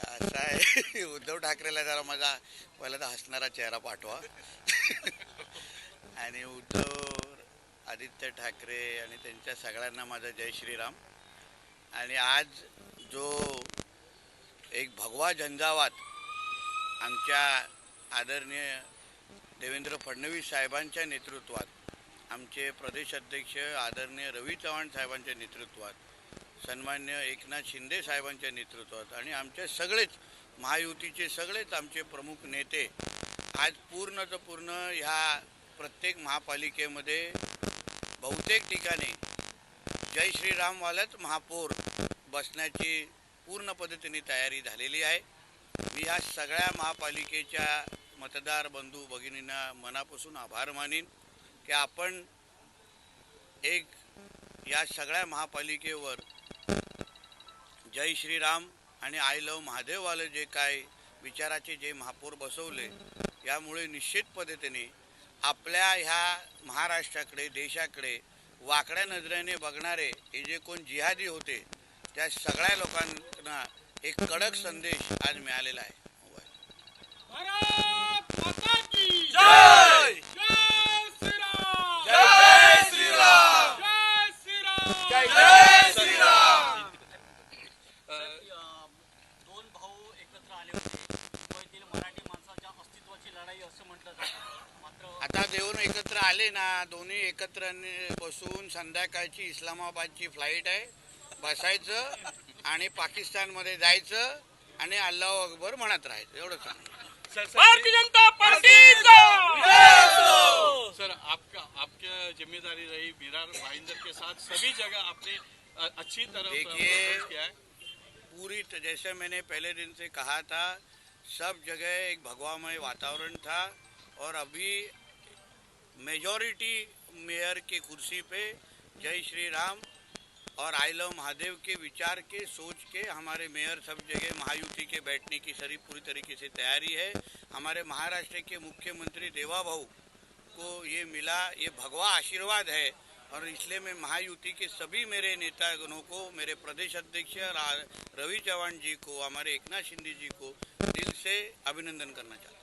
असं आहे. उद्धव ठाकरेला जरा माझा पहिला तर हसणारा चेहरा पाठवा. आणि उद्धव आदित्य ठाकरे आणि त्यांच्या सगळ्यांना माझा जय श्रीराम. आणि आज जो एक भगवा झंझावात आमच्या आदरणीय देवेंद्र फडणवीस साहेबांच्या नेतृत्वात आमचे प्रदेश अध्यक्ष आदरणीय रवी चव्हाण साहेबांच्या नेतृत्वात सन्मान्य एकनाथ शिंदे साहेबांच्या नेतृत्वात. आणि आमच्या सगळेच महायुतीचे सगळेच आमचे प्रमुख नेते आज पूर्णचं पूर्ण ह्या प्रत्येक महापालिकेमध्ये बहुतेक ठिकाणी जय श्रीरामवालाच महापौर बसण्याची पूर्ण पद्धतीने तयारी झालेली आहे. मी ह्या सगळ्या महापालिकेच्या मतदार बंधू भगिनींना मनापासून आभार मानीन की आपण एक या सगळ्या महापालिकेवर जय श्रीराम आणि आय लव महादेववाले जे काय विचाराचे जे महापौर बसवले यामुळे निश्चित पद्धतीने आपल्या ह्या महाराष्ट्राकडे देशाकडे वाकड्या नजरेने बघणारे हे जे कोण जिहादी होते त्या सगळ्या लोकांना एक कडक संदेश आज मिळालेला आहे भारत माता की जय! जय श्रीराम जय श्रीराम! जय श्रीराम श्रीराम दोन भाऊ एकत्र आले होते मुंबईतील मराठी माणसाच्या अस्तित्वाची लढाई असं म्हटलं जातं मात्र आता देऊन एकत्र आले ना दोन्ही एकत्र बसून संध्याकाळची इस्लामाबादची फ्लाईट आहे. बसायचं आणि पाकिस्तानमध्ये जायचं आणि अल्लाह अकबर म्हणत राहायचं. एवढं सांग. भारतीय जनता पार्टीचा! सर! आपका आपकी जिम्मेदारी रही मीरा भाईंदर के साथ। सभी जगह आपने अच्छी तरह देखिए, पूरी जैसे मैंने पहले दिन से कहा था, सब जगह एक भगवामय वातावरण था और अभी मेजॉरिटी मेयर की कुर्सी पे जय श्री राम और आई लव महादेव के विचार के, सोच के हमारे मेयर सब जगह महायुति के बैठने की सारी पूरी तरीके से तैयारी है। हमारे महाराष्ट्र के मुख्यमंत्री देवा भाऊ को ये मिला, ये भगवा आशीर्वाद है। और इसलिए मैं महायुति के सभी मेरे नेतागणों को मेरे प्रदेश अध्यक्ष रवि चौहान जी को हमारे एकनाथ शिंदे जी को दिल से अभिनंदन करना चाहता हूँ।